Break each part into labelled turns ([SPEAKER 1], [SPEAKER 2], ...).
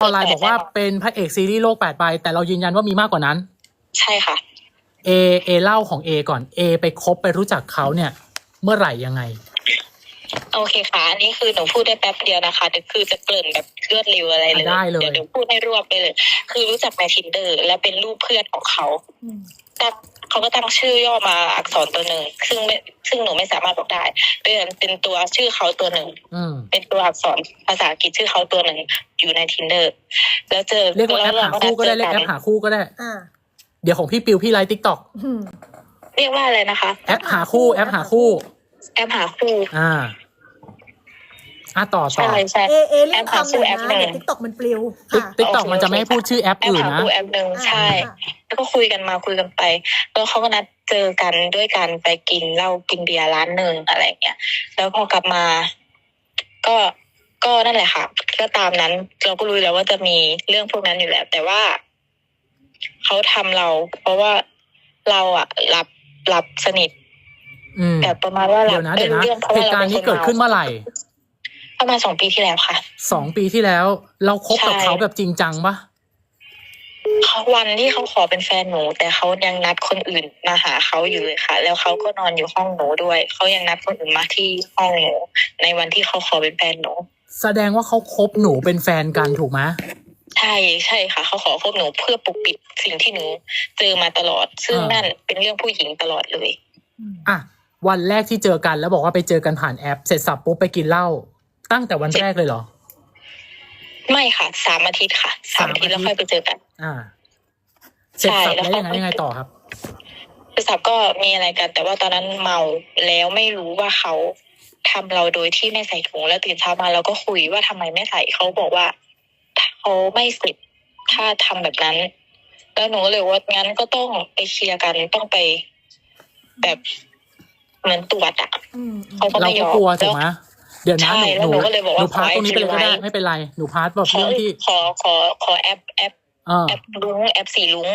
[SPEAKER 1] ออนไลน์บอกว่าเป็นพระเอกซีรีส์โลกแปดใบแต่เรายืนยันว่ามีมากกว่านั้น
[SPEAKER 2] ใช่ค่ะ
[SPEAKER 1] เอเอเล่าของเอก่อนเอไปคบไปรู้จักเขาเนี่ย เมื่อไหร่ยังไง
[SPEAKER 2] โอเคค่ะ อันนี้คือหนูพูดได้แป๊บเดียวนะคะเดี๋ยวคือจะเกริ่นแบบรวดเร็วอะไรเลย
[SPEAKER 1] ได้เลย
[SPEAKER 2] เดี๋ยวเดี๋ยวพูดให้รวบไปเลย คือรู้จักในทินเดอร์ และเป็นรูปเพื่อนของเขา
[SPEAKER 3] อืม
[SPEAKER 2] ตั้ง เขาก็ตั้งชื่อย่อมาอักษรตัวหนึ่งซึ่งไม่ซึ่งหนูไม่สามารถบอกได้เป็นเป็นตัวชื่อเขาตัวหนึ่ง
[SPEAKER 1] อืม
[SPEAKER 2] เป็นตัวอักษรภาษาอังกฤษชื่อเขาตัวหนึ่งอยู่ในทินเดอร์แล้วเจอ
[SPEAKER 1] เรียกว่าแอปหาคู่ก็ได้ เรียกแอปหาคู่ก็ได้
[SPEAKER 3] อ่า
[SPEAKER 1] เดี๋ยวของพี่ปิวพี่ไลฟ์ทิกตอก
[SPEAKER 3] อืม
[SPEAKER 2] เรียกว่าอะไรนะคะ
[SPEAKER 1] แอปหาคู่ แอปหาคู่
[SPEAKER 2] แอปหาคู่
[SPEAKER 1] อ่า อะต่อต่อ
[SPEAKER 2] ใช่ใช่
[SPEAKER 3] เอเอเล่นคำหน่อย
[SPEAKER 2] แอป
[SPEAKER 3] นะ
[SPEAKER 2] หนึ่ง
[SPEAKER 3] เดี๋ยวทิกตอกมันปลิว
[SPEAKER 1] ติ๊ก
[SPEAKER 3] ค่ะ
[SPEAKER 1] ติ๊กตอกมันจะไม่ให้พูดชื่อแอป
[SPEAKER 2] แอป
[SPEAKER 1] อื่น
[SPEAKER 2] หา
[SPEAKER 1] นะ
[SPEAKER 2] คู่แอปหนึ่งใช่
[SPEAKER 3] อ่า
[SPEAKER 2] แล้วก็คุยกันมาคุยกันไป แล้วเขาก็นัดเจอกันด้วยกันไปกินเหล้ากินเบียร์ร้านหนึ่งอะไรอย่างเงี้ย แล้วพอกลับมา ก็ก็นั่นแหละค่ะก็ตามนั้น เราก็รู้แล้วว่าจะมีเรื่องพวกนั้นอยู่แล้ว แต่ว่าเขาทำเรา เพราะว่าเราอะหลับหลับสนิท
[SPEAKER 1] อืม
[SPEAKER 2] แบบประมาณว่าหลั
[SPEAKER 1] เดี๋
[SPEAKER 2] บ
[SPEAKER 1] ยวนะ
[SPEAKER 2] ไม่
[SPEAKER 1] เดี๋ยว
[SPEAKER 2] รู้
[SPEAKER 1] นะ
[SPEAKER 2] เรื่องเพราะ
[SPEAKER 1] เห
[SPEAKER 2] ว่า
[SPEAKER 1] ตุ
[SPEAKER 2] เรา
[SPEAKER 1] การ
[SPEAKER 2] เป็
[SPEAKER 1] ณ์
[SPEAKER 2] น
[SPEAKER 1] นี้
[SPEAKER 2] คน
[SPEAKER 1] เกิดขึ้น
[SPEAKER 2] เมา
[SPEAKER 1] เมื่อไหร่
[SPEAKER 2] ประมาณสองปีที่แล้วค่ะ
[SPEAKER 1] สองปีที่แล้ว เราคบกับ
[SPEAKER 2] ใช่
[SPEAKER 1] เขาแบบจริงจังปะ
[SPEAKER 2] เขาวันที่เขาขอเป็นแฟนหนู แต่เขายังนัดคนอื่นมาหาเขาอยู่เลยค่ะ แล้วเขาก็นอนอยู่ห้องหนูด้วย เขายังนัดคนอื่นมาที่ห้องหนูในวันที่เขาขอเป็นแฟนหนู
[SPEAKER 1] แสดงว่าเขาคบหนูเป็นแฟนกันถูกไหม
[SPEAKER 2] ใช่ใช่ค่ะ เขาขอคบหนูเพื่อปกปิดสิ่งที่หนูเจอมาตลอด ซึ่งนั่นเป็นเรื่องผู้หญิงตลอดเลย
[SPEAKER 3] อืม
[SPEAKER 1] อะวันแรกที่เจอกันแล้วบอกว่าไปเจอกันผ่านแอป เสร็จสับปุ๊บไปกินเหล้า ตั้งแต่วันแรกเลยเหรอ
[SPEAKER 2] ไม่ค่ะสามอาทิตย์ค่ะสามอาทิตย์แล้วค่อยไปเจอกัน
[SPEAKER 1] อ่าเสร็จสับ
[SPEAKER 2] ใช่แล้
[SPEAKER 1] แล้ว
[SPEAKER 2] ว
[SPEAKER 1] ยังไง
[SPEAKER 2] เขา
[SPEAKER 1] ยังไงต่อครับ
[SPEAKER 2] คือสับก็มีอะไรกัน แต่ว่าตอนนั้นเมาแล้วไม่รู้ว่าเขาทำเราโดยที่ไม่ใส่ถุงแล้วตื่นเช้ามาเราก็คุยว่าทำไมไม่ใส่เขาบอกว่าเขาไม่สิบถ้าทำแบบนั้น แล้วหนูก็เลยว่างั้นก็ต้องไปเคลียร์กันต้องไปแบบเหมือนตรวจอะ
[SPEAKER 3] อืม
[SPEAKER 2] เขาก็
[SPEAKER 1] เรา
[SPEAKER 2] ไม่ย
[SPEAKER 1] ก็
[SPEAKER 2] อม
[SPEAKER 1] กลัวถู
[SPEAKER 2] แล้
[SPEAKER 1] ก
[SPEAKER 2] ว
[SPEAKER 1] ไหม เดี๋ยวนะ
[SPEAKER 2] ใช่
[SPEAKER 1] หนู
[SPEAKER 2] แล้วหนูก็เลยบอกว่า
[SPEAKER 1] หนูพาร์ทตรงนี้ไปเลยก็ได้
[SPEAKER 2] ขอให้
[SPEAKER 1] ไม่เป็นไรหนูพาร์ทแบบ
[SPEAKER 2] ขอ
[SPEAKER 1] เรื่องที่
[SPEAKER 2] ขอขอขอแอปแอป
[SPEAKER 1] เออ
[SPEAKER 2] แอปลุงแอปสีลุง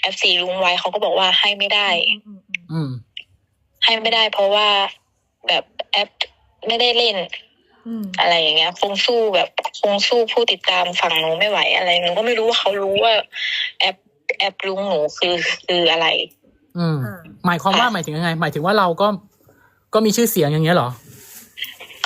[SPEAKER 2] แอปสีลุงไว้เขาก็บอกว่าให้ไม่ได้
[SPEAKER 3] อืมอืม
[SPEAKER 1] อืม
[SPEAKER 2] ให้ไม่ได้ เพราะว่าแบบแอปไม่ได้เล่น
[SPEAKER 3] อืม
[SPEAKER 2] อะไรอย่างเงี้ย คงสู้แบบคงสู้ผู้ติดตามฝั่งหนูไม่ไหวอะไรหนูก็ไม่รู้ว่าเขารู้ว่า แอปแอปลุงหนูคือคืออะไร
[SPEAKER 1] อืม
[SPEAKER 3] อ่า
[SPEAKER 1] หมายความว่าหมายถึงยังไง หมายถึงว่าเราก็ก็มีชื่อเสียงอย่างเงี้ยเหรอ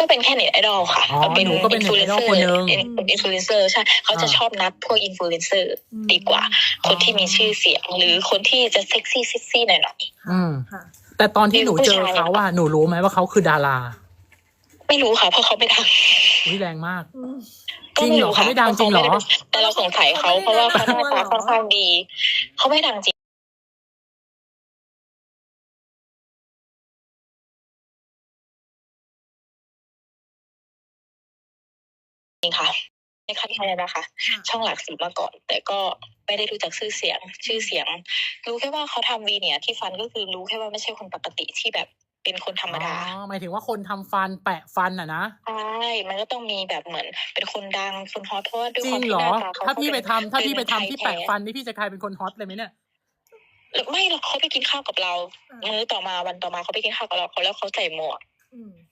[SPEAKER 2] ก็เป็นแค่เน็ตไอดอลค่ะ
[SPEAKER 1] อ๋อหนูก็เป็น
[SPEAKER 2] อินฟลูเอนเซอ
[SPEAKER 1] เน็ตไอดอลคนหนึ่ง
[SPEAKER 2] ร์อินฟลูเอนเซอร์ใช่เขาจะ
[SPEAKER 1] อ่า
[SPEAKER 2] ชอบนัดพวกอินฟลูเอนเซอร์
[SPEAKER 3] อืม
[SPEAKER 2] ดีกว่า คนที่มีชื่อเสียง หรือคนที่จะเซ็กซี่เซ็กซี่หน่อยหน่อย
[SPEAKER 1] อืม
[SPEAKER 3] ค่ะ
[SPEAKER 1] แต่ตอนที่หนูเจอเขาว่าหนูรู้ไหมว่าเขาคือดารา
[SPEAKER 2] ๆไม่รู้ค่ะ เพราะเขาไม่ดัง
[SPEAKER 1] วิแรงมาก
[SPEAKER 3] อืม
[SPEAKER 2] ก็
[SPEAKER 1] จริงเหรอเขาไม่ดังจริงเหรอ
[SPEAKER 2] แต่เราสงสัยเขาเพราะว่าเขาหน้าตาค่อนข้างดี เขาไม่ดังจริง จริงค่ะในคันไทยนะคะ
[SPEAKER 3] ค่ะ
[SPEAKER 2] ช่องหลักสีมาก่อน แต่ก็ไม่ได้รู้จักชื่อเสียง ชื่อเสียง รู้แค่ว่าเขาทำวีเนี่ย ที่ฟันก็คือรู้แค่ว่าไม่ใช่คนปกติที่แบบเป็นคนธรรมดา
[SPEAKER 1] อ๋อหมายถึงว่าคนทำฟันแปะฟันอะนะ
[SPEAKER 2] ใช่ มันก็ต้องมีแบบเหมือน เป็นคนดัง คนฮอตเพราะว่าด้วย
[SPEAKER 1] จริ
[SPEAKER 2] ความ
[SPEAKER 1] ง
[SPEAKER 2] ที่
[SPEAKER 1] เหร
[SPEAKER 2] ห
[SPEAKER 1] อ
[SPEAKER 2] น้าตาเขา
[SPEAKER 1] ถ้าพี่ไป
[SPEAKER 2] เป็น
[SPEAKER 1] ทำถ้าพี่ไปทำ
[SPEAKER 2] เป็น
[SPEAKER 1] ที่
[SPEAKER 2] ไทย
[SPEAKER 1] แปะ
[SPEAKER 2] แท้
[SPEAKER 1] ฟันนี่พี่จะกลายเป็นคนฮอตเลยไหมเนี่ย
[SPEAKER 2] ไม่หรอกเขาไปกินข้าวกับเรา มื้อต่อมาวันต่อมาเขาไปกินข้าวกับเราเขาแล้วเขาใส่หมวก
[SPEAKER 3] อืม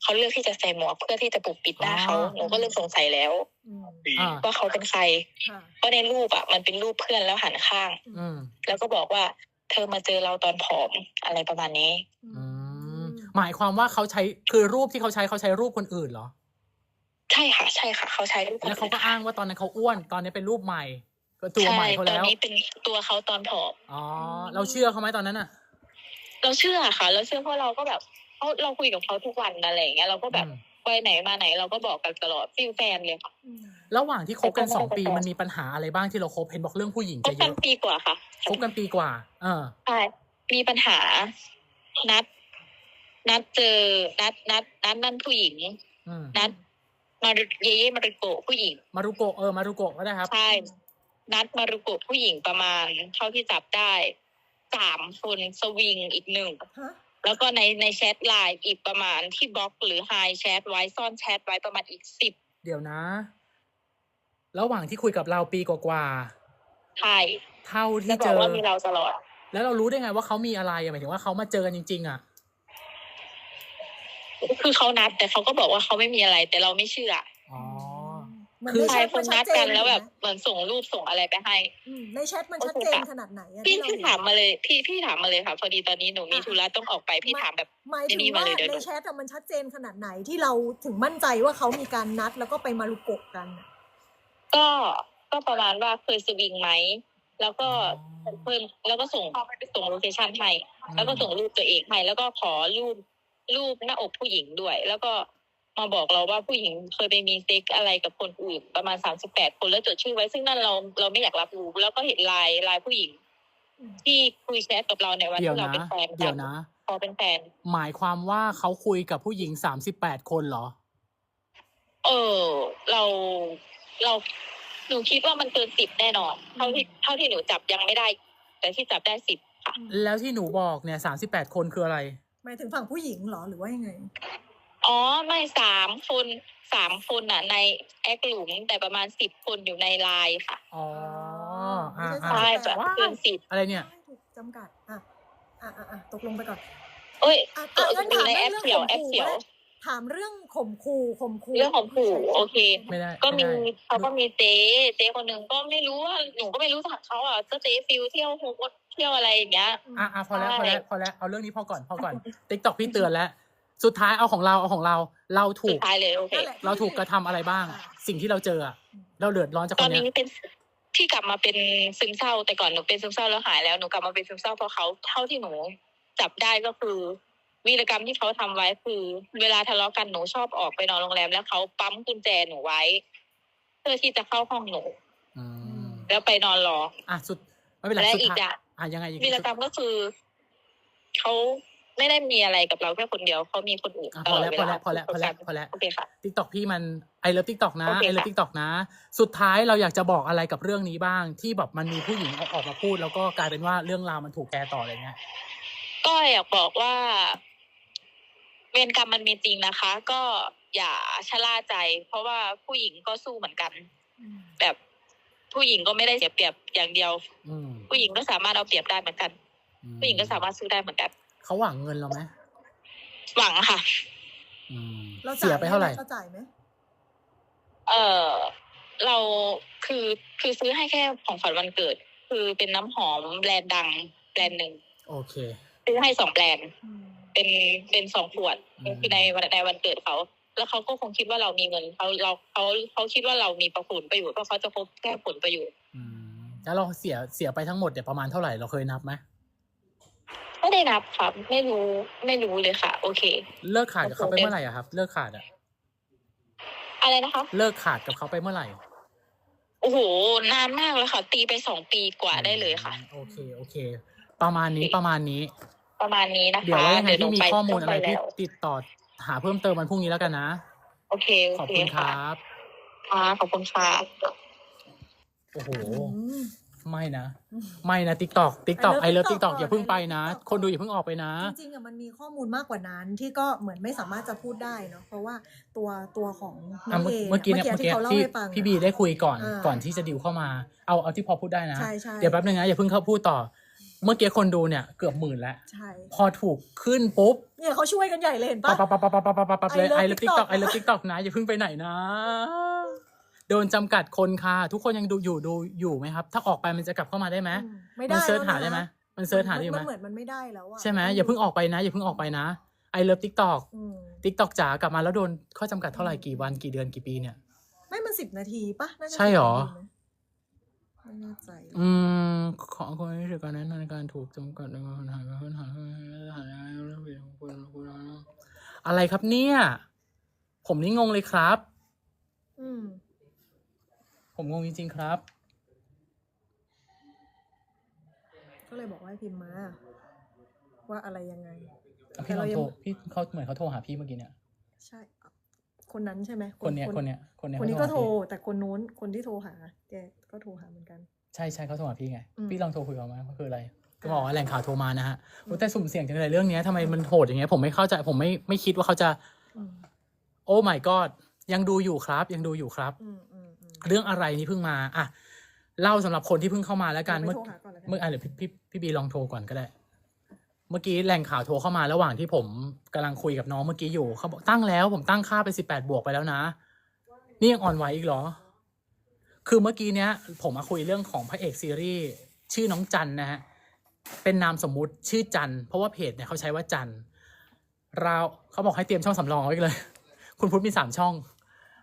[SPEAKER 2] เขาเลือกที่จะใส่หมวกเพื่อที่จะปกปิดหน้าเขา
[SPEAKER 1] อ๋อ
[SPEAKER 2] หนูก็เริ่มสงสัยแล้ว
[SPEAKER 3] อืม
[SPEAKER 1] อ่า
[SPEAKER 2] ว่าเขาเป็นใคร
[SPEAKER 3] ค่ะ
[SPEAKER 2] เพราะในรูปอะมันเป็นรูปเพื่อนแล้วหันข้าง
[SPEAKER 1] อืม
[SPEAKER 2] แล้วก็บอกว่า เธอมาเจอเราตอนผอมอะไรประมาณนี้
[SPEAKER 1] อืมหมายความว่าเขาใช้คือรูปที่เขาใช้เขาใช้รูปคนอื่นเหรอ
[SPEAKER 2] ใช่ค่ะ ใช่ค่ะ เขาใช้รูปคน
[SPEAKER 1] แล้วเขาก็
[SPEAKER 2] อื่น
[SPEAKER 1] อ้างว่าตอนนั้นเขาอ้วน ตอนนี้เป็นรูปใหม่ก็ตัว
[SPEAKER 2] ใช่
[SPEAKER 1] ใหม่เขา
[SPEAKER 2] ตอน
[SPEAKER 1] แล้ว
[SPEAKER 2] นี้เป็นตัวเขาตอนผอม
[SPEAKER 1] อ๋อเราเชื่อเขาไหมตอนนั้นอะ
[SPEAKER 2] เราเชื่อค่ะ เราเชื่อเพราะเราก็แบบ เขาเราคุยกับเขาทุกวันอะไรอย่างเงี้ยเราก็แบบ
[SPEAKER 1] อืม
[SPEAKER 2] ไปไหนมาไหน เราก็บอกกันตลอดฟิลแฟนเลยค่ะ
[SPEAKER 3] อืม
[SPEAKER 1] ระหว่างที่คบกัน
[SPEAKER 2] แต่ก็
[SPEAKER 1] สองปี
[SPEAKER 2] ไม่ได้
[SPEAKER 1] มันมีปัญหาอะไรบ้างที่เราคบเห็นบอกเรื่องผู้หญิง
[SPEAKER 2] ค
[SPEAKER 1] จะ
[SPEAKER 2] บ
[SPEAKER 1] เย
[SPEAKER 2] กัน
[SPEAKER 1] อะ
[SPEAKER 2] ปีกว่าค่ะ
[SPEAKER 1] คบกันปีกว่า เออ
[SPEAKER 2] ใช่มีปัญหานัด นัดเจอ นัดนัดนัดนั่นผู้หญิง
[SPEAKER 1] อืม
[SPEAKER 2] นัดมารุเยเย่มารุโกะผู้หญิง
[SPEAKER 1] มารุโกะเออมารุโกะก็ได้ครับ
[SPEAKER 2] ใช่นัดมารุโกะผู้หญิงประมาณเท่าที่จับได้สามคนสวิงอีกหนึ่ง
[SPEAKER 3] ฮะ
[SPEAKER 2] แล้วก็ในในแชทไลน์อีกประมาณที่บล็อกหรือไฮแชทไว้ซ่อนแชทไว้ประมาณอีกสิบ
[SPEAKER 1] เดี๋ยวนะ ระหว่างที่คุยกับเราปีกว่า
[SPEAKER 2] ไทย
[SPEAKER 1] ๆเท่า
[SPEAKER 2] แล้
[SPEAKER 1] ที่
[SPEAKER 2] วบ
[SPEAKER 1] เจ
[SPEAKER 2] อก
[SPEAKER 1] อ
[SPEAKER 2] ว่ามีเราตลอด
[SPEAKER 1] แล้วเรารู้ได้ไงว่าเขามีอะไรอะหมายถึงว่าเขามาเจอกันจริง ๆ อะ
[SPEAKER 2] คือเขานัดแต่เขาก็บอกว่าเขาไม่มีอะไร แต่เราไม่เชื่อ
[SPEAKER 1] อ๋อ
[SPEAKER 3] เหมือน
[SPEAKER 1] คือ
[SPEAKER 3] ในแช
[SPEAKER 2] ชาย
[SPEAKER 3] ท
[SPEAKER 2] ค
[SPEAKER 3] มัน
[SPEAKER 2] น
[SPEAKER 3] ชั
[SPEAKER 2] นั
[SPEAKER 3] ด
[SPEAKER 2] ด
[SPEAKER 3] เจ
[SPEAKER 2] กันน
[SPEAKER 3] อ
[SPEAKER 2] แล้ว
[SPEAKER 3] ยู่
[SPEAKER 2] แบบ
[SPEAKER 3] นะ
[SPEAKER 2] เหมือนส่งรูปส่งอะไรไปให้
[SPEAKER 3] อืมในแชทมันชัดเจนขนาดไหนอะ
[SPEAKER 2] พี่
[SPEAKER 3] ที่เรา
[SPEAKER 2] พี่
[SPEAKER 3] เห็น
[SPEAKER 2] ถามมาเลย พี่พี่ถามมาเลยค่ะพอดีตอนนี้หนูมี
[SPEAKER 3] อะ
[SPEAKER 2] ธุระต้องออกไปพี่ถามแบบ
[SPEAKER 3] หมายถึ
[SPEAKER 2] นี่
[SPEAKER 3] ง
[SPEAKER 2] มา
[SPEAKER 3] ว่า
[SPEAKER 2] เลยเดี๋ยว
[SPEAKER 3] ใน
[SPEAKER 2] ดู
[SPEAKER 3] แชทอะมันชัดเจนขนาดไหนที่เราถึงมั่นใจว่าเขามีการนัดแล้วก็ไปมารุโกะกันอะ
[SPEAKER 2] ก็ก็ประมาณว่าเคยสวิงไหมแล้วก็เพิ่มแล้วก็ส่งส่งโลเคชั่นให้แล้วก็ส่งรูปตัวเองให้แล้วก็ขอรูปรูปหน้าอกผู้หญิงด้วย แล้วก็ มาบอกเราว่าผู้หญิงเคยไปมีเซ็กอะไรกับคนอื่นประมาณสามสิบแปดคนแล้วจดชื่อไว้ซึ่งนั่นเราเราไม่อยากรับรู้ แล้วก็เห็นไลายลายผู้หญิง
[SPEAKER 3] อืม
[SPEAKER 2] ที่คุยแชทกับเราในวัน
[SPEAKER 1] เดี๋ยว
[SPEAKER 2] ที่เรา
[SPEAKER 1] นะ
[SPEAKER 2] เป็นแฟน
[SPEAKER 1] เดี๋
[SPEAKER 2] กั
[SPEAKER 1] ยวนนะ
[SPEAKER 2] พอเป็นแฟน
[SPEAKER 1] หมายความว่าเขาคุยกับผู้หญิงสามสิบแปดคนเหรอ
[SPEAKER 2] เออ เราเราหนูคิดว่ามันเกินสิบแน่นอนเท่าที่เท่าที่หนูจับยังไม่ได้ แต่ที่จับได้สิบค่ะ
[SPEAKER 1] แล้วที่หนูบอกเนี่ยสามสิบแปดคนคืออะไร
[SPEAKER 3] หมายถึงฝั่งผู้หญิงเหรอหรือว่ายังไง
[SPEAKER 2] อ๋อไม่สามคนสามคนอะ ในแอคหลุมแต่ประมาณสิบคนอยู่ในไลน์ค่ะ
[SPEAKER 1] อ๋ออ่า
[SPEAKER 3] ไม่
[SPEAKER 1] อ่า
[SPEAKER 3] ใช่
[SPEAKER 2] ใช่
[SPEAKER 3] 38
[SPEAKER 2] แบบเกินสิบ
[SPEAKER 1] อะไรเนี่ย
[SPEAKER 3] ถูกจำกัด อะ อะอะอะตกลงไปก่อน
[SPEAKER 2] เอ้ย
[SPEAKER 3] อะ
[SPEAKER 2] เอ
[SPEAKER 3] อะ
[SPEAKER 2] อ
[SPEAKER 3] งั้น
[SPEAKER 2] อยู่
[SPEAKER 3] ถาม
[SPEAKER 2] ในแอ
[SPEAKER 3] เรื่
[SPEAKER 2] ป
[SPEAKER 3] อง
[SPEAKER 2] เขียว
[SPEAKER 3] ข่ม
[SPEAKER 2] แอป
[SPEAKER 3] ขู่
[SPEAKER 2] เขียว
[SPEAKER 3] แล้วถามเรื่องข่มขู่ข่มขู่
[SPEAKER 2] เรื่องของขู่โอเค
[SPEAKER 1] ไม่ได้
[SPEAKER 2] ก็มี
[SPEAKER 1] ไได้
[SPEAKER 2] เขาก็มีเจ๊เจ๊คนหนึ่งก็ไม่รู้ว่าหนูก็ไม่รู้จักเขาอะก็เจ๊ฟิลเที่ยวโฮมเที่ยวอะไรอย่างเงี้ย
[SPEAKER 1] อะอะพอแล้ว
[SPEAKER 2] ใช่
[SPEAKER 1] พอแล้วพอแล้วเอาเรื่องนี้พอก่อนพอก่อนติ๊กตอกพี่เตือนแล้ว สุดท้ายเอาของเราเอาของเรา เราถู
[SPEAKER 2] สุ
[SPEAKER 1] ก
[SPEAKER 2] ดท้ายเลยโอเค
[SPEAKER 3] นั่นแหละ
[SPEAKER 1] เราถูกกระทำอะไรบ้าง สิ่งที่เราเจออะเราเดือดร้อนจาก
[SPEAKER 2] ต
[SPEAKER 1] ค
[SPEAKER 2] อน
[SPEAKER 1] นเนี้
[SPEAKER 2] นี้
[SPEAKER 1] ย
[SPEAKER 2] เป็นที่กลับมาเป็นซึมเศร้า แต่ก่อนหนูเป็นซึมเศร้าแล้วหายแล้วหนูกลับมาเป็นซึมเศร้าเพราะเขาเท่าที่หนูจับได้ก็คือวีรกรรมที่เขาทำไว้คือ เวลาทะเลาะกันหนูชอบออกไปนอนโรงแรม แล้วเขาปั๊มกุญแจหนูไว้ เพื่อที่จะเข้าห้องหนู
[SPEAKER 1] อืม
[SPEAKER 2] แล้วไปนอนรอ
[SPEAKER 1] อะสุดไม่เป็นไร
[SPEAKER 2] และ
[SPEAKER 1] สุด
[SPEAKER 2] อีก
[SPEAKER 1] ท้าย
[SPEAKER 2] อย่าง
[SPEAKER 1] อะยังไงอีก
[SPEAKER 2] วีรกรรมก็คือเขา ไม่ได้มีอะไรกับเราแค่คนเดียวเขามีคนอื่น
[SPEAKER 1] อะ
[SPEAKER 2] ต
[SPEAKER 1] พอ
[SPEAKER 2] ลอด
[SPEAKER 1] แล้ว
[SPEAKER 2] เว
[SPEAKER 1] พอ
[SPEAKER 2] ลา
[SPEAKER 1] แล้วพอแล้วพอแล้วพอแล้ว
[SPEAKER 2] โอเคค่ะ
[SPEAKER 1] ติ๊กตอกพี่มันไอเลิฟติ๊กตอกนะ
[SPEAKER 2] โอเค
[SPEAKER 1] ไอเลิฟ
[SPEAKER 2] ค่ะ
[SPEAKER 1] ติ๊กตอกนะ สุดท้ายเราอยากจะบอกอะไรกับเรื่องนี้บ้าง ที่แบบมันมีผู้หญิงเอาออกมาพูด แล้วก็กลายเป็นว่าเรื่องราวมันถูกแกต่ออะไรเงี้ย
[SPEAKER 2] ก็อยากบอกว่า เวรกรรมมันมีจริงนะคะ ก็อย่าชะล่าใจ เพราะว่าผู้หญิงก็สู้เหมือนกัน
[SPEAKER 3] อืม
[SPEAKER 2] แบบผู้หญิงก็ไม่ได้เสียเปรียบอย่างเดียว
[SPEAKER 1] อืม
[SPEAKER 2] ผู้หญิงก็สามารถเอาเปรียบได้เหมือนกัน
[SPEAKER 1] อื
[SPEAKER 2] ผู้หญิงก็สามารถสู้ได้เหมือนกัน
[SPEAKER 1] เขาหวังเงินเราไหม
[SPEAKER 2] หวังค่ะ
[SPEAKER 1] อืม
[SPEAKER 3] เราจ่า
[SPEAKER 1] เสียไปเท่าไหร่
[SPEAKER 3] เราจ่ายไหม
[SPEAKER 2] เออเราคือคือซื้อให้แค่ของขวัญวันเกิด คือเป็นน้ำหอมแบรนด์ดังแบรนด์หนึ่ง
[SPEAKER 1] โอเค
[SPEAKER 2] ซื้อให้สองแบรนด์
[SPEAKER 3] อืม
[SPEAKER 2] เป็นเป็นสองขวด
[SPEAKER 1] อืม
[SPEAKER 2] คือในวันในวันเกิดเขา แล้วเขาก็คงคิดว่าเรามีเงินเขาเราเขาเขาคิดว่าเรามีประผลประโยชน์เพราะเขาจะพบแค่ผลประโยชน์
[SPEAKER 1] อืมแล้วเราเสียเสียไปทั้งหมดเนี่ยประมาณเท่าไหร่เราเคยนับไหม
[SPEAKER 2] ไม่ได้นับครับไม่รู้ไม่รู้เลยค่ะ โอเค
[SPEAKER 1] เลิกขาดกับเขาไปเมื่อไหร่อะครับ เลิกขาดอะ
[SPEAKER 2] อะไรนะคะ
[SPEAKER 1] เลิกขาดกับเขาไปเมื่อไหร่
[SPEAKER 2] โอ้โหนานมากแล้วค่ะตีไปสองปีกว่าได้เลยค่ะ
[SPEAKER 1] โอเคโอเค ประมาณนี้ประมาณนี้
[SPEAKER 2] ประมาณนี้นะคะ
[SPEAKER 1] เดี๋ยวว่ายังไง
[SPEAKER 2] หนู
[SPEAKER 1] ที่มี
[SPEAKER 2] ป
[SPEAKER 1] ข้อมูลอะไร
[SPEAKER 2] ต้งป
[SPEAKER 1] ที่
[SPEAKER 2] แล้ว
[SPEAKER 1] ติดต่อหาเพิ่มเติมวันพรุ่งนี้แล้วกันนะ
[SPEAKER 2] โอเคโอ
[SPEAKER 1] ขอบ
[SPEAKER 2] เค
[SPEAKER 1] คุณค
[SPEAKER 2] ค่ะ
[SPEAKER 1] รับ
[SPEAKER 2] ค่ะขอบคุณค่ะ
[SPEAKER 1] โอ้โห
[SPEAKER 3] อืม
[SPEAKER 1] ไม่นะ ไม่นะติ๊กตอกติ๊กตอกไอ
[SPEAKER 3] I
[SPEAKER 1] เลิ
[SPEAKER 3] love
[SPEAKER 1] ฟติ๊กตอก
[SPEAKER 3] TikTok
[SPEAKER 1] อย่าเพิ่งไปนะ
[SPEAKER 3] TikTok
[SPEAKER 1] คนดูอย่าเพิ่งออกไปนะ
[SPEAKER 3] จริงๆอะมันมีข้อมูลมากกว่านั้นที่ก็เหมือนไม่สามารถจะพูดได้เนาะเพราะว่าตัวตัวของน้
[SPEAKER 1] อะ
[SPEAKER 3] อง
[SPEAKER 1] เมื่
[SPEAKER 3] เอ
[SPEAKER 1] อเมื่อกี้เนี่ย
[SPEAKER 3] เมื่
[SPEAKER 1] เมื่
[SPEAKER 3] อ
[SPEAKER 1] อ
[SPEAKER 3] กี้
[SPEAKER 1] กี้
[SPEAKER 3] ที่เขาเล่า
[SPEAKER 1] พี่
[SPEAKER 3] ให้ฟัง
[SPEAKER 1] พี่บีได้คุยก่อน
[SPEAKER 3] อ่า
[SPEAKER 1] ก่อนที่จะดิวเข้ามา เอาเอาที่พอพูดได้นะ
[SPEAKER 3] ใช่ใช่
[SPEAKER 1] เดี๋ยวแป๊บนึงนะอย่าเพิ่งเข้าพูดต่อ เมื่อกี้คนดูเนี่ยเกือบหมื่นแล้ว
[SPEAKER 3] ใช่
[SPEAKER 1] พอถูกขึ้นปุ๊บ
[SPEAKER 3] เนี่ยเขาช่วยกันใหญ่เลยเห็น
[SPEAKER 1] ปั๊
[SPEAKER 3] ปะ
[SPEAKER 1] บปั๊บปั๊บปั๊บปั๊บปั๊บปั๊บปั๊บเลย
[SPEAKER 3] I love
[SPEAKER 1] ไอเลิฟติ๊กตอก
[SPEAKER 3] TikTok
[SPEAKER 1] ไอเลิฟติ๊กตอกนะอย่าเพิ่งไปไหนนะ โดนจำกัดคนค่ะ ทุกคนยังดูอยู่ดูอยู่ไหมครับ ถ้าออกไปมันจะกลับเข้ามาได้ไหม
[SPEAKER 3] อืมไม่ได้
[SPEAKER 1] มันเซิร์ช
[SPEAKER 3] แล้ว
[SPEAKER 1] หาได้ไหมมันเซิร์ชหาได้ไหม
[SPEAKER 3] มันเหมือนมันไม่ได้แล้วอะ
[SPEAKER 1] ใช่ไหมอย่าเพิ่งออกไปนะ อย่าเพิ่งออกไปนะไอเลิฟติ๊กตอก
[SPEAKER 3] อืม
[SPEAKER 1] ติ๊กตอกจ๋ากลับมาแล้วโดนข้อจำกัดเท่าไหร่กี่วันกี่เดือนกี่ปีเนี่ย
[SPEAKER 3] ไม่มันสิบนาทีปะน่าจะ
[SPEAKER 1] ใช่หรอ
[SPEAKER 3] 10นาทีไหมไม่แน่ใจ
[SPEAKER 1] อืมขอคนที่ถือการแนะนำในการถูกจำกัดในปัญหาปัญหาอะไรครับเนี่ย ผมนี่งงเลยครับ
[SPEAKER 3] อืม
[SPEAKER 1] ผมงงจริงๆครับ
[SPEAKER 3] ก็เลยบอกว่าให้พิมพ์มา ว่าอะไรยังไง
[SPEAKER 1] พี่ลองโทรพี่เขาเหมือนเขาโทรหาพี่เมื่อกี้เนี่ย
[SPEAKER 3] ใช่ คนนั้นใช่ไหม
[SPEAKER 1] คนเนี้ยคนเนี้ยคนเนี้ย
[SPEAKER 3] คนนี้
[SPEAKER 1] เขา
[SPEAKER 3] ก็โทร
[SPEAKER 1] หาพี่
[SPEAKER 3] แต่คนนู้นคนที่โทรหาแกก็โทรหาเหมือนกัน
[SPEAKER 1] ใช่ใช่เขาโทรหาพี่ไง
[SPEAKER 3] อืม
[SPEAKER 1] พี่ลองโทรคุยกับเขาไหมว่าคืออะไร ก็บอกว่าแหล่งข่าวโทรมานะฮะโอ้แต่สุ่มเสี่ยงจังเลยเรื่องเนี้ยทำไมมันโหดอย่างเงี้ยผมไม่เข้าใจผมไม่ไม่คิดว่าเขาจะ
[SPEAKER 3] อืม
[SPEAKER 1] โอ้ my god ยังดูอยู่ครับ ยังดูอยู่ครับ
[SPEAKER 3] อืมอืมอืม
[SPEAKER 1] เรื่องอะไรนี่เพิ่งมาอะเล่าสำหรับคนที่เพิ่งเข้ามาแล้วกัน
[SPEAKER 3] เดี๋
[SPEAKER 1] เมื่
[SPEAKER 3] ยว
[SPEAKER 1] อ
[SPEAKER 3] ไปโทรหาก่อนแล้วกัน
[SPEAKER 1] เมื่ออะเดี๋ยวพี่พี่พี่บีลองโทรก่อนก็ได้ เมื่อกี้แหล่งข่าวโทรเข้ามาระหว่างที่ผมกำลังคุยกับน้องเมื่อกี้อยู่เขาบอกตั้งแล้วผมตั้งค่าไปสิบแปดบวกไปแล้วนะ นี่ยังอ่อนไหวอีกเหรอ คือเมื่อกี้เนี้ย ผมมาคุยเรื่องของพระเอกซีรีส์ชื่อน้องจันนะฮะเป็นนามสมมุติชื่อจันเพราะว่าเพจเนี่ยเขาใช้ว่าจันเราเขาบอกให้เตรียมช่องสำรองไว้เลย คุณพุทธมีสามช่อง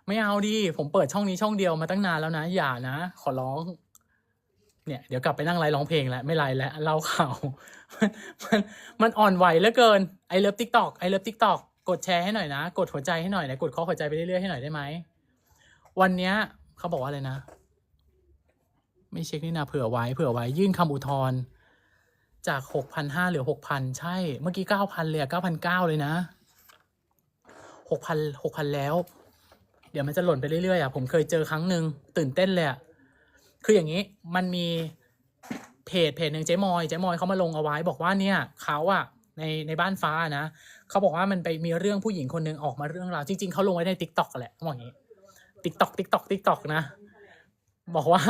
[SPEAKER 1] ไม่เอาดิผมเปิดช่องนี้ช่องเดียวมาตั้งนานแล้วนะ อย่านะ ขอร้อง เนี่ยเดี๋ยวกลับไปนั่งไลฟ์ร้องเพลงแล้วไม่ไลฟ์แล้วเล่าข่าวมันมันอ่อนไหวเหลือเกินไอเลิฟทิกตอกไอเลิฟทิกตอกกดแชร์ให้หน่อยนะ กดหัวใจให้หน่อยนะกดข้อหัวใจไปเรื่อยๆให้หน่อยได้ไหมวันเนี้ยเขาบอกว่าอะไรนะ ไม่เช็คนี่นะเผื่อไว้เผื่อไว้ยื่นคำอุทธรณ์จากหกพันห้าเหลือหกพันใช่ เมื่อกี้เก้าพันเลยเก้าพันเก้าเลยนะหกพันหกพันแล้ว เดี๋ยวมันจะหล่นไปเรื่อยๆอะผมเคยเจอครั้งหนึ่งตื่นเต้นเลยอะคืออย่างนี้มันมีเพจเพจหนึ่งเจ๊มอยเจ๊มอยเขามาลงเอาไว้บอกว่าเนี่ยเขาอะในในบ้านฟ้านะเขาบอกว่ามันไปมีเรื่องผู้หญิงคนหนึ่งออกมาเรื่องราวจริง ๆเขาลงไว้ในทิกตอกแหละเขาบอกอย่างนี้ทิกตอกทิกตอกทิกตอกนะ บอกว่า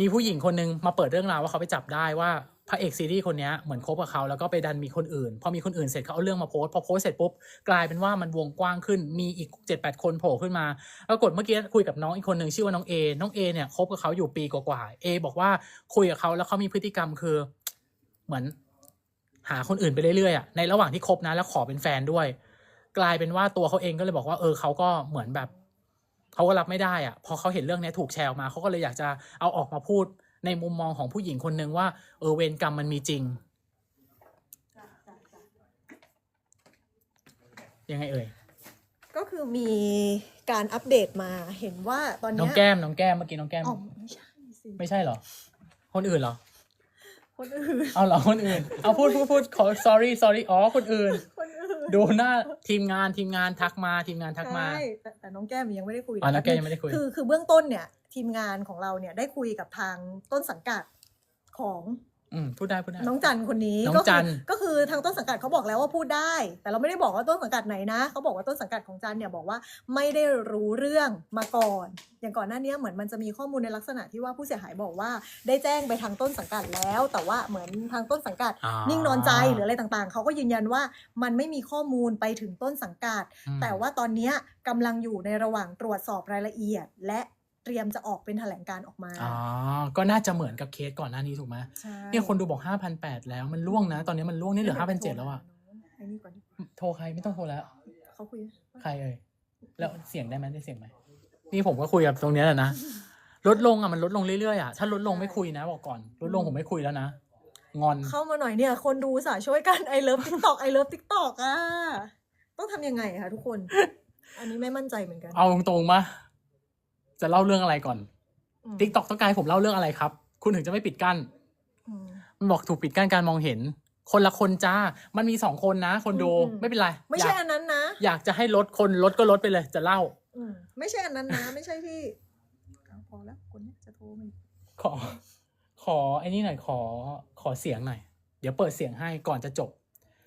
[SPEAKER 1] มีผู้หญิงคนหนึ่งมาเปิดเรื่องราวว่าเขาไปจับได้ว่า พระเอกซีรีส์คนนี้เหมือนคบกับเขาแล้วก็ไปดันมีคนอื่น พอมีคนอื่นเสร็จเขาเอาเรื่องมาโพสพอโพสเสร็จปุ๊บกลายเป็นว่ามันวงกว้างขึ้นมีอีกเจ็ดแปดคนโผล่ขึ้นมาปรากฏเมื่อกี้คุยกับน้องอีกคนหนึ่งชื่อว่าน้องเอน้องเอเนี่ยคบกับเขาอยู่ปีกว่าๆเอบอกว่าคุยกับเขาแล้วเขามีพฤติกรรมคือเหมือนหาคนอื่นไปเรื่อยๆอะในระหว่างที่คบนะแล้วขอเป็นแฟนด้วย กลายเป็นว่าตัวเขาเองก็เลยบอกว่าเออเขาก็เหมือนแบบเขาก็รับไม่ได้อะพอเขาเห็นเรื่องนี้ถูกแชร์ออกมาเขาก็เลยอยากจะเอาออกมาพูด ในมุมมองของผู้หญิงคนหนึ่งว่า เออเวรกรรมมันมีจริงยังไงเอ่ย
[SPEAKER 3] ก็คือมีการอัปเดตมาเห็นว่าตอน
[SPEAKER 1] น้
[SPEAKER 3] เนี้
[SPEAKER 1] อง
[SPEAKER 3] ย
[SPEAKER 1] แก้มน้องแก้มเมื่อกี้น้องแก้ม
[SPEAKER 3] อ๋อไม่ใช่สิ
[SPEAKER 1] ไม่ใช่เหรอ คนอื่นเหรอ
[SPEAKER 3] คนอื่น
[SPEAKER 1] เอาเหรอคนอื่น เอาพูดพูดพูดขอ sorry sorry อ๋อคนอื่น
[SPEAKER 3] คนอื่น
[SPEAKER 1] ดูหน้าทีมงานทีมงานทักมาทีมงานทักมา
[SPEAKER 3] ใช่แต่แต่น้องแก้มยังไม่ได้คุย
[SPEAKER 1] อ๋อน้องแก้มยังไม่ได้คุย
[SPEAKER 3] คือคือเบื้องต้นเนี่ย ทีมงานของเราเนี่ยได้คุยกับทางต้นสังกัดของ
[SPEAKER 1] อืมพูดได้พูดได้
[SPEAKER 3] น้องจันคนนี้
[SPEAKER 1] น้อง
[SPEAKER 3] ก็คื
[SPEAKER 1] จัน
[SPEAKER 3] ก็คือทางต้นสังกัดเขาบอกแล้วว่าพูดได้ แต่เราไม่ได้บอกว่าต้นสังกัดไหนนะเขาบอกว่าต้นสังกัดของจันเนี่ยบอกว่าไม่ได้รู้เรื่องมาก่อน อย่างก่อนหน้านี้เหมือนมันจะมีข้อมูลในลักษณะที่ว่าผู้เสียหายบอกว่า ได้แจ้งไปทางต้นสังกัดแล้ว แต่ว่าเหมือนทางต้นสังกัด
[SPEAKER 1] อ่า
[SPEAKER 3] นิ่งนอนใจหรืออะไรต่างๆ เขาก็ยืนยันว่ามันไม่มีข้อมูลไปถึงต้นสังกัด
[SPEAKER 1] อืม
[SPEAKER 3] แต่ว่าตอนเนี้ยกำลังอยู่ในระหว่างตรวจสอบรายละเอียด และ เตรียมจะออกเป็นแถลงการณ์ออกมา
[SPEAKER 1] อ๋อ ก็น่าจะเหมือนกับเคสก่อนหน้านี้ถูกไหม
[SPEAKER 3] ใช่
[SPEAKER 1] เนี่ยคนดูบอกห้าพันแปดแล้วมันล่วงนะ ตอนนี้มันล่วงนี่เหลือห้าพันเจ็ดแล้วอะ
[SPEAKER 3] ไอ้นี่ก่อนดิ
[SPEAKER 1] โทรใครไม่ต้องโทรแล้ว
[SPEAKER 3] เขาคุย
[SPEAKER 1] ใครเอ่ยแล้วเสียงได้ไหมได้เสียงไหมนี่ผมก็คุยกับตรงเนี้ยแหละนะลดลงอะมันลดลงเรื่อยๆอะถ้าลดลงไม่คุยนะบอกก่อนลดลงผมไม่คุยแล้วนะงอน
[SPEAKER 3] เข้ามาหน่อยเนี่ย คนดูสาช่วยกันไอเลิฟทิกตอกไอเลิฟทิกตอกอะต้องทำยังไงคะทุกคน อันนี้ไม่มั่นใจเหมือนกัน
[SPEAKER 1] เอาตรงๆมา จะเล่าเรื่องอะไรก่อน
[SPEAKER 3] อืม
[SPEAKER 1] ติ๊กต็อกต้องการให้ผมเล่าเรื่องอะไรครับ คุณถึงจะไม่ปิดกั้น
[SPEAKER 3] อืม
[SPEAKER 1] มันบอกถูกปิดกั้นการมองเห็น คนละคนจ้า มันมีสองคนนะ คนดู
[SPEAKER 3] อืม
[SPEAKER 1] ไม่เป็นไร
[SPEAKER 3] ไม่
[SPEAKER 1] อ
[SPEAKER 3] ใช่
[SPEAKER 1] ยาก
[SPEAKER 3] อันนั้นนะ
[SPEAKER 1] อยากจะให้ลดคนลดก็ลดไปเลย จะเล่า
[SPEAKER 3] อืมไม่ใช่อันนั้นนะ ไม่ใช่ที่เอาพอแล้วคนเนี้ยจะโทรมาอีก
[SPEAKER 1] ขอ ขอไอ้นี่หน่อยขอขอเสียงหน่อย เดี๋ยวเปิดเสียงให้ก่อนจะจบ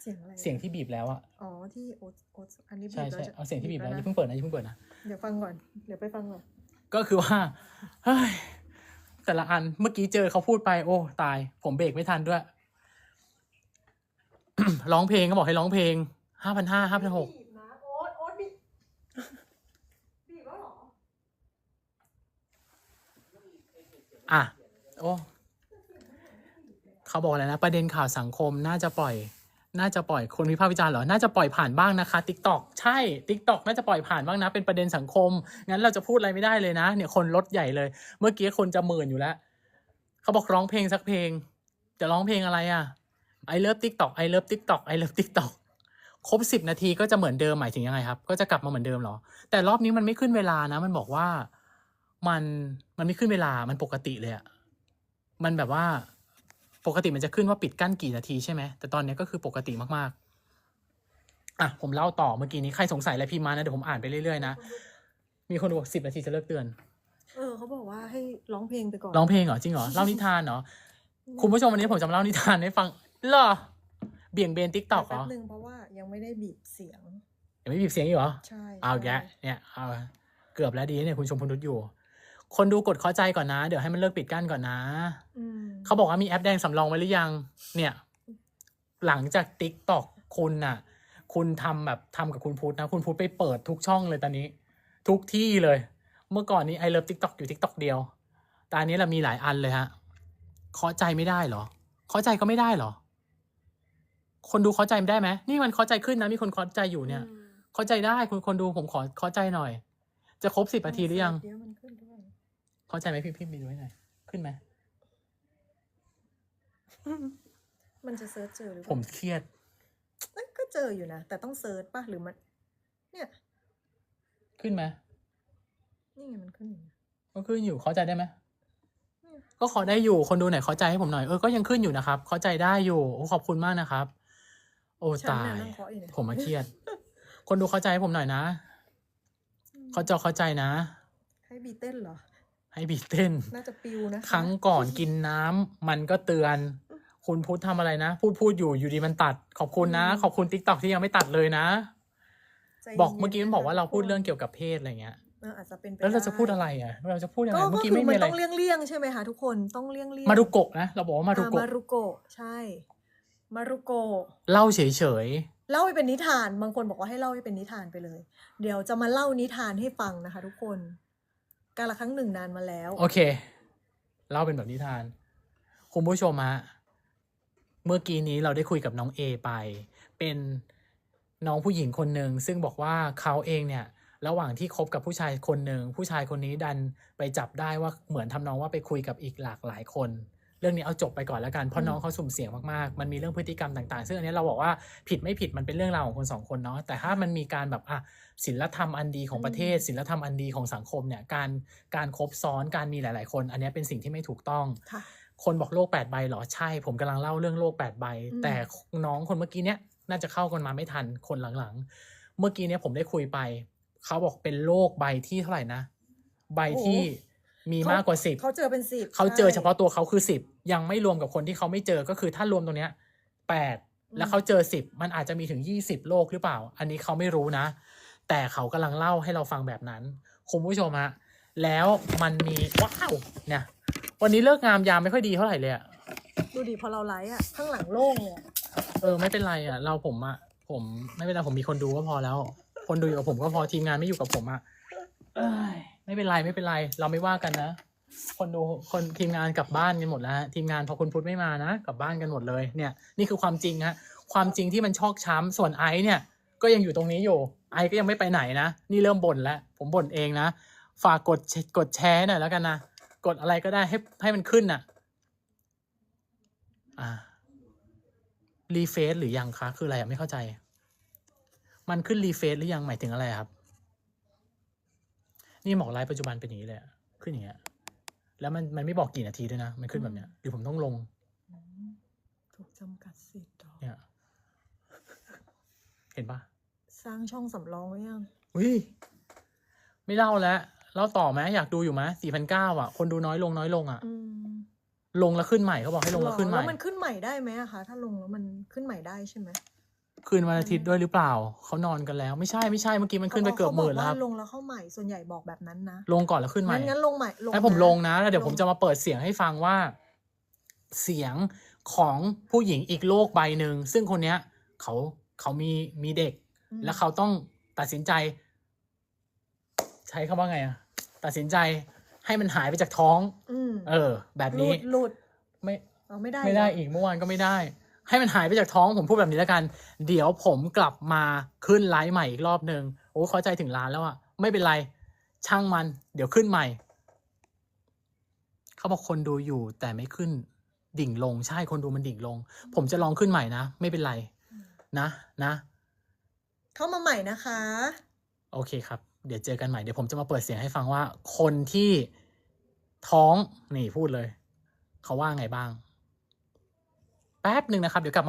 [SPEAKER 3] เสียงอะไร
[SPEAKER 1] เสียงที่บีบแล้วอะ
[SPEAKER 3] อ๋อที่โอ๊ตโอ๊ตอันนี้บี
[SPEAKER 1] ใช่
[SPEAKER 3] บแล้ว
[SPEAKER 1] ใช่
[SPEAKER 3] จะ
[SPEAKER 1] เอาเสียงที่บีบแล้วอย่า
[SPEAKER 3] นะ
[SPEAKER 1] เพิ่งเปิดนะอย่าเพิ่งเปิดนะ
[SPEAKER 3] เดี๋ยวฟังก่อนเดี๋ยวไปฟังก่อน
[SPEAKER 1] ก็คือว่าเฮ้ยแต่ละอันเมื่อกี้เจอเขาพูดไป โอ้ ตาย ผมเบรกไม่ทันด้วย ร้องเพลงก็บอกให้ร้องเพลงห้าพันห้าห้าพันหก
[SPEAKER 3] บีบนะโอ๊ตโอ๊ตบีบบีบแล้วเหรอ
[SPEAKER 1] อะ โอ้ เขาบอกอะไรนะ ประเด็นข่าวสังคมน่าจะปล่อย น่าจะปล่อยคนวิพากษ์วิจารณ์เหรอ น่าจะปล่อยผ่านบ้างนะคะ t ิ k t o k ใช่ t ิ k t o k น่าจะปล่อยผ่านบ้างนะ เป็นประเด็นสังคม งั้นเราจะพูดอะไรไม่ได้เลยนะ เนี่ยคนลดใหญ่เลย เมื่อกี้คนจะหมื่นอยู่แล้ว เขาบอกร้องเพลงสักเพลง จะร้องเพลงอะไรอะ I love TikTok I love TikTok I love TikTok ครบสิบนาทีก็จะเหมือนเดิมหมายถึงยังไงครับ ก็จะกลับมาเหมือนเดิมเหรอ แต่รอบนี้มันไม่ขึ้นเวลานะ มันบอกว่ามันมันไม่ขึ้นเวลา มันปกติเลยอะมันแบบว่า ปกติมันจะขึ้นว่าปิดกั้นกี่นาทีใช่ไหมแต่ตอนนี้ก็คือปกติมากๆ อะ ผมเล่าต่อเมื่อกี้นี้ใครสงสัยอะไรพิมพ์มานะเดี๋ยวผมอ่านไปเรื่อยๆนะ มีคนบอกสิบนาทีจะเลิกเตือน
[SPEAKER 3] เออเขาบอกว่าให้ร้องเพลงไปก่อน
[SPEAKER 1] ร้องเพลงเหรอจริงเหรอเล่านิทานเหรอคุณผู้ชมวันนี้ผมจะมาเล่านิทานให้ฟังเหรอเบี่ยงเบนติ๊กต็อกเหร
[SPEAKER 3] แป๊
[SPEAKER 1] อบ
[SPEAKER 3] นึงเพราะว่ายังไม่ได้บีบเสียง
[SPEAKER 1] ยังไม่บีบเสียงอีกเหรอ
[SPEAKER 3] ใช่
[SPEAKER 1] เอาแกะ
[SPEAKER 3] ใช่
[SPEAKER 1] เนี่ยเอาเกือบแล้วดีเนี่ยคุณชมพนุษย์อยู่ คนดูกดเข้าใจก่อนนะ เดี๋ยวให้มันเลิกปิดกั้นก่อนนะ
[SPEAKER 3] อืม
[SPEAKER 1] เขาบอกว่ามีแอปแดงสำรองไว้หรือยัง เนี่ย หลังจากติ๊กตอกคุณน่ะ คุณทำแบบทำกับคุณพุทธนะ คุณพุทธไปเปิดทุกช่องเลยตอนนี้ ทุกที่เลย เมื่อก่อนนี้ไอเลิฟติ๊กตอกอยู่ติ๊กตอกเดียวแต่อันนี้เรามีหลายอันเลยฮะเคาะใจไม่ได้เหรอเคาะใจก็ไม่ได้เหรอ คนดูเคาะใจไม่ได้ไหมนี่มันเคาะใจขึ้นนะ มีคนเคาะใจอยู่เนี่ย
[SPEAKER 3] อืม
[SPEAKER 1] เข้าใจได้คุณคนดูผมขอเข้าใจหน่อย จะครบสิบนาทีหรือยัง
[SPEAKER 3] เดี๋ยวมันขึ้นด้วย
[SPEAKER 1] เข้าใจไหมพี่พี่มีดูให้หน่อยขึ้นไหม
[SPEAKER 3] มันจะเซิร์ชเจอหรือเป
[SPEAKER 1] ผ
[SPEAKER 3] ล่าม
[SPEAKER 1] เครียด
[SPEAKER 3] เอ้ยก็เจออยู่นะ แต่ต้องเซิร์ชป่ะหรือมัน เนี่ย
[SPEAKER 1] ขึ้นไหม
[SPEAKER 3] นี่ไงมันขึ้นอยู่นะ
[SPEAKER 1] ก็ขึ้นอยู่เข้าใจได้ไหม
[SPEAKER 3] อืม
[SPEAKER 1] ก็ขอได้อยู่คนดูไหนเข้าใจให้ผมหน่อยเออก็ยังขึ้นอยู่นะครับ เข้าใจได้อยู่โอ้ขอบคุณมากนะครับ โอ้
[SPEAKER 3] ฉัน
[SPEAKER 1] ตา
[SPEAKER 3] น่ะ
[SPEAKER 1] ย
[SPEAKER 3] นั่งเคาะอยู่เนี่ย
[SPEAKER 1] ผมมาเครียด คนดูเข้าใจให้ผมหน่อยนะ เขาใจะเข้าใจนะ
[SPEAKER 3] ให้บีเต้นเหรอ
[SPEAKER 1] ให้บีเต้น
[SPEAKER 3] น่าจะปิวนะคะ
[SPEAKER 1] ครั้งก่อนกินน้ำมันก็เตือน คุณพุทธทำอะไรนะ พูดพูดอยู่อยู่ดีมันตัด ขอบคุณนะ ขอบคุณติ๊กต็อกที่ยังไม่ตัดเลยนะ
[SPEAKER 3] ใจ
[SPEAKER 1] บอก
[SPEAKER 3] ย็นๆ
[SPEAKER 1] เมื่อกี้มันบอกว่าเราพูดเรื่อง
[SPEAKER 3] ทุก
[SPEAKER 1] เกี่ยวกับเพศอะไรเงี้ย
[SPEAKER 3] คนเอออาจจะเป็นไป
[SPEAKER 1] แล้วเราจะ
[SPEAKER 3] ด้
[SPEAKER 1] พูดอะไรอะ เราจะพูดยัง
[SPEAKER 3] ก็
[SPEAKER 1] ไงเมื่
[SPEAKER 3] ก็
[SPEAKER 1] อกี้
[SPEAKER 3] คือ
[SPEAKER 1] ไม่
[SPEAKER 3] มั
[SPEAKER 1] มี
[SPEAKER 3] น
[SPEAKER 1] อะไร
[SPEAKER 3] ต้องเลี่ยงเลี่ยงๆใช่ไหมคะทุกคนต้องเลี่ยงเลี่ยง
[SPEAKER 1] มารุโกะนะ เราบอกว่ามารุโกะ
[SPEAKER 3] มารุโกะใช่ มารุโกะ
[SPEAKER 1] เล่าเฉย
[SPEAKER 3] เล่าให้เป็นนิทานบางคนบอกว่าให้เล่าให้เป็นนิทานไปเลย เดี๋ยวจะมาเล่านิทานให้ฟังนะคะ ทุกคน การละครั้งหนึ่งนานมาแล้ว
[SPEAKER 1] โอเค เล่าเป็นแบบนิทาน คุณผู้ชมฮะ เมื่อกี้นี้เราได้คุยกับน้องเอไป เป็นน้องผู้หญิงคนหนึ่งซึ่งบอกว่าเขาเองเนี่ย ระหว่างที่คบกับผู้ชายคนหนึ่งผู้ชายคนนี้ดันไปจับได้ว่าเหมือนทำนองว่าไปคุยกับอีกหลากหลายคน เรื่องนี้เอาจบไปก่อนแล้วกันเพราะ
[SPEAKER 3] อืม
[SPEAKER 1] น้องเขาสุ่มเสี่ยงมากๆมันมีเรื่องพฤติกรรมต่างๆ ซึ่งอันนี้เราบอกว่าผิดไม่ผิดมันเป็นเรื่องราวของคนสองคนเนาะแต่ถ้ามันมีการแบบอะศีลธรรมอันดีของประเทศศีลธรรมอันดีของสังคมเนี่ยการการคบซ้อนการมีหลาย ๆ คน อันนี้เป็นสิ่งที่ไม่ถูกต้อง
[SPEAKER 3] ค่ะ
[SPEAKER 1] คนบอกโลกแปดใบเหรอใช่ ผมกำลังเล่าเรื่องโลกแปดใบ
[SPEAKER 3] อืม
[SPEAKER 1] แต่น้องคนเมื่อกี้เนี้ยน่าจะเข้ากันมาไม่ทันคนหลังๆ เมื่อกี้เนี้ยผมได้คุยไป เขาบอกเป็นโลกใบที่เท่าไหร่นะ ใบที่ มีมากกว่าสิบ
[SPEAKER 3] เขาเจอเป็นสิบ
[SPEAKER 1] เขาเจอ
[SPEAKER 3] ใช่
[SPEAKER 1] เฉพาะตัวเขาคือสิบยังไม่รวมกับคนที่เขาไม่เจอก็คือถ้ารวมตรงเนี้ยแปด
[SPEAKER 3] อืม
[SPEAKER 1] แล้วเขาเจอสิบมันอาจจะมีถึงยี่สิบโลกหรือเปล่า อันนี้เขาไม่รู้นะ แต่เขากำลังเล่าให้เราฟังแบบนั้น คุณผู้ชมฮะแล้วมันมีว้าวเนี่ยวันนี้เลิกงามยามไม่ค่อยดีเท่าไหร่เลยอะ
[SPEAKER 3] ดูดิพอเราไลฟ์อะข้างหลังโล่งเลยอะ
[SPEAKER 1] เออไม่เป็นไรอะเราผมอะผมไม่เป็นไรผมมีคนดูก็พอแล้ว คนดูอยู่กับผมก็พอทีมงานไม่อยู่กับผมอะเอ้ย ไม่เป็นไรไม่เป็นไร เราไม่ว่ากันนะ คนดูคนทีมงานกลับบ้านกันหมดแล้วฮะทีมงานพอคุณพุทธไม่มานะกลับบ้านกันหมดเลยเนี่ย นี่คือความจริงฮะความจริงที่มันชอกช้ำส่วนไอซ์เนี่ย ก็ยังอยู่ตรงนี้อยู่ ไอซ์ก็ยังไม่ไปไหนนะ นี่เริ่มบ่นแล้ว ผมบ่นเองนะ ฝากกดกดแชร์หน่อยแล้วกันนะ กดอะไรก็ได้ให้ให้มันขึ้นน่ะอ่ารีเฟซหรือยังคะ คืออะไรไม่เข้าใจ มันขึ้นรีเฟซหรือยังหมายถึงอะไรครับ นี่หมอกไลฟ์ปัจจุบันเป็นอย่างนี้เลยอะขึ้นอย่างเงี้ย แล้วมันมันไม่บอกกี่นาทีด้วยนะ มันขึ้นแบบเนี้ยหรือผมต้องลง
[SPEAKER 3] อืมถูกจำกัดสิทธิ์เหรอ
[SPEAKER 1] เนี่ย เห็นปะ
[SPEAKER 3] สร้างช่องสำรองไว้ยัง
[SPEAKER 1] อุ้ยไม่เล่าแล้วเล่าต่อไหมอยากดูอยู่ไหมสี่พันเก้าอะ คนดูน้อยลงน้อยลงอะ
[SPEAKER 3] อืม
[SPEAKER 1] ลงแล้วขึ้นใหม่เขาบอกให้ลงแล้วขึ้นให
[SPEAKER 3] แล้
[SPEAKER 1] ม่
[SPEAKER 3] วมันขึ้นใหม่ได้ไหมอะคะถ้าลงแล้วมันขึ้นใหม่ได้ใช่ไหม
[SPEAKER 1] คืนวันอาทิตย์ด้วยหรือเปล่า เขานอนกันแล้ว ไม่ใช่ไม่ใช่เมื่อกี้มันขึ้นไปเกือบหมื่นแล้วค
[SPEAKER 3] ขา
[SPEAKER 1] รับ
[SPEAKER 3] ว่าลงแล้วเข้าใหม่ส่วนใหญ่บอกแบบนั้นนะ
[SPEAKER 1] ลงก่อนแล้วขึ้นใหม่
[SPEAKER 3] งั้นงั้นลงใหม่ลง
[SPEAKER 1] ให้ผม
[SPEAKER 3] นะ
[SPEAKER 1] ลงนะแล้วเดี๋ยว
[SPEAKER 3] ลง
[SPEAKER 1] ผมจะมาเปิดเสียงให้ฟังว่า เสียงของผู้หญิงอีกโลกใบหนึ่งซึ่งคนเนี้ยเขาเขามีมีเด็ก
[SPEAKER 3] อืม
[SPEAKER 1] แล้วเขาต้องตัดสินใจ ใช้คำว่าไงอะตัดสินใจให้มันหายไปจากท้อง
[SPEAKER 3] อืม
[SPEAKER 1] เออ แบบ
[SPEAKER 3] หลุ
[SPEAKER 1] นี้
[SPEAKER 3] ดหลุด
[SPEAKER 1] ไม่
[SPEAKER 3] เอาไม่ได้
[SPEAKER 1] ไม่ได้
[SPEAKER 3] เหร
[SPEAKER 1] อีกเมื่อวานก็ไม่ได้ ให้มันหายไปจากท้องผมพูดแบบนี้แล้วกัน เดี๋ยวผมกลับมาขึ้นไลฟ์ใหม่อีกรอบหนึ่งโอ้เข้าใจถึงร้านแล้วอะไม่เป็นไร ช่างมัน เดี๋ยวขึ้นใหม่ เขาบอกคนดูอยู่แต่ไม่ขึ้นดิ่งลง ใช่คนดูมันดิ่งลง ผมจะลองขึ้นใหม่นะ ไม่เป็นไร นะนะ
[SPEAKER 3] เข้ามาใหม่นะคะ
[SPEAKER 1] โอเคครับ เดี๋ยวเจอกันใหม่เดี๋ยวผมจะมาเปิดเสียงให้ฟังว่า คนที่ท้องนี่พูดเลย เขาว่าไงบ้าง แป๊บหนึ่งนะครับ เดี๋ยวกลับมา